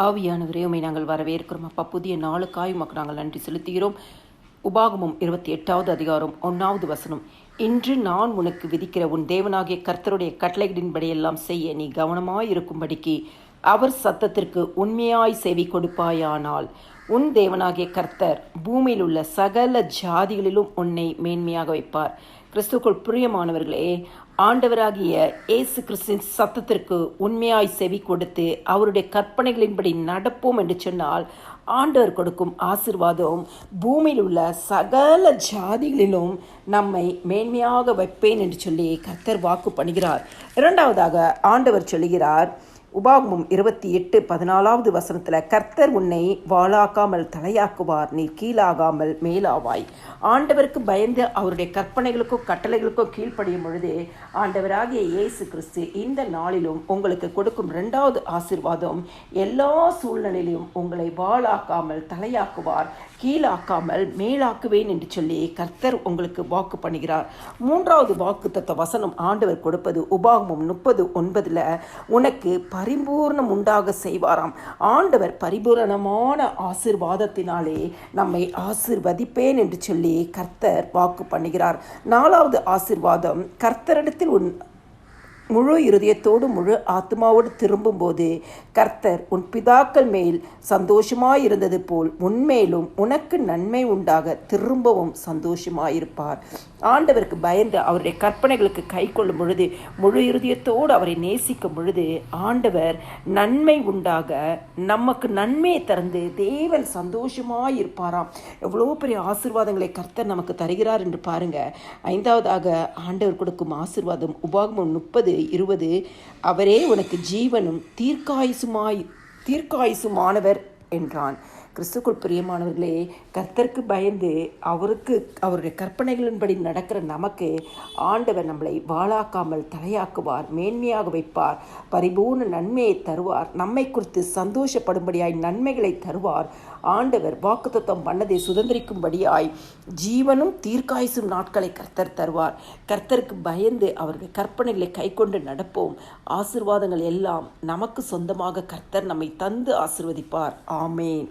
ஆவியானவரே உமை நாங்கள் வரவேற்கிறோம். அப்பா புதிய நாளுக்காய் உமக்கு நாங்கள் நன்றி செலுத்துகிறோம். உபாகமும் இருபத்தி எட்டாவது அதிகாரம் ஒன்றாவது வசனம். இன்று நான் உனக்கு விதிக்கிற உன் தேவனாகிய கர்த்தருடைய கட்டளைகளின்படியெல்லாம் செய்ய நீ கவனமாயிருக்கும்படிக்கு அவர் சத்தத்திற்கு உண்மையாய் செவி கொடுப்பாயானால் உன் தேவனாகிய கர்த்தர் பூமியில் உள்ள சகல ஜாதிகளிலும் உன்னை மேன்மையாக வைப்பார். கிறிஸ்துக்குள் பிரியமானவர்களே ஆண்டவராகிய இயேசு கிறிஸ்தின் சத்தத்திற்கு உண்மையாய் செவி கொடுத்து அவருடைய கற்பனைகளின்படி நடப்போம் என்று சொன்னால் ஆண்டவர் கொடுக்கும் ஆசிர்வாதம் பூமியில் உள்ள சகல ஜாதிகளிலும் நம்மை மேன்மையாக வைப்பேன் என்று சொல்லி கர்த்தர் வாக்கு பண்ணுகிறார். இரண்டாவதாக ஆண்டவர் சொல்கிறார் உபாகமும் இருபத்தி எட்டு பதினாலாவது வசனத்தில் கர்த்தர் உன்னை வாழாக்காமல் தலையாக்குவார் நீ கீழாகாமல் மேலாவாய். ஆண்டவருக்கு பயந்து அவருடைய கற்பனைகளுக்கும் கட்டளைகளுக்கும் கீழ்ப்படியும் பொழுது ஆண்டவராகிய இயேசு கிறிஸ்து இந்த நாளிலும் உங்களுக்கு கொடுக்கும் ரெண்டாவது ஆசிர்வாதம் எல்லா சூழ்நிலையிலும் உங்களை வாழாக்காமல் தலையாக்குவார். கீழாக்காமல் மேலாக்குவேன் என்று சொல்லி கர்த்தர் உங்களுக்கு வாக்கு பண்ணுகிறார். மூன்றாவது வாக்கு தத்த வசனம் ஆண்டவர் கொடுப்பது உபாகமும் முப்பது ஒன்பதில் உனக்கு பரிபூர்ணம் உண்டாக செய்வாராம். ஆண்டவர் பரிபூரணமான ஆசிர்வாதத்தினாலே நம்மை ஆசிர்வதிப்பேன் என்று சொல்லி கர்த்தர் வாக்கு பண்ணுகிறார். நாலாவது ஆசிர்வாதம் கர்த்தரிடத்தில் உன் முழு இருதயத்தோடு முழு ஆத்மாவோடு திரும்பும்போது கர்த்தர் உன் பிதாக்கள் மேல் சந்தோஷமாயிருந்தது போல் உன்மேலும் உனக்கு நன்மை உண்டாக திரும்பவும் சந்தோஷமாயிருப்பார். ஆண்டவருக்கு பயந்து அவருடைய கற்பனைகளுக்கு கை கொள்ளும் பொழுது முழு இருதயத்தோடு அவரை நேசிக்கும் பொழுது ஆண்டவர் நன்மை உண்டாக நமக்கு நன்மையை திறந்து தேவன் சந்தோஷமாயிருப்பாராம். எவ்வளோ பெரிய ஆசிர்வாதங்களை கர்த்தர் நமக்கு தருகிறார் என்று பாருங்க. ஐந்தாவதாக ஆண்டவர் கொடுக்கும் ஆசிர்வாதம் உபாகமம் முப்பது இருபது அவரே உனக்கு ஜீவனும் தீர்க்காயுசுமாய் தீர்க்காயுசுமானவர் என்றான். கிறிஸ்துக்குள் பிரியமானவர்களே கர்த்தருக்கு பயந்து அவருக்கு அவருடைய கற்பனைகளின்படி நடக்கிற நமக்கு ஆண்டவர் நம்மளை வாழாக்காமல் தலையாக்குவார் மேன்மையாக வைப்பார் பரிபூர்ண நன்மையை தருவார் நம்மை குறித்து சந்தோஷப்படும்படியாய் நன்மைகளை தருவார். ஆண்டவர் வாக்குத்தத்தம் பண்ணதை சுதந்திரிக்கும்படியாய் ஜீவனும் தீர்க்காயுசும் நாட்களை கர்த்தர் தருவார். கர்த்தருக்கு பயந்து அவருடைய கற்பனைகளை கைக்கொண்டு நடப்போம். ஆசிர்வாதங்கள் எல்லாம் நமக்கு சொந்தமாக கர்த்தர் நம்மை தந்து ஆசிர்வதிப்பார். ஆமேன்.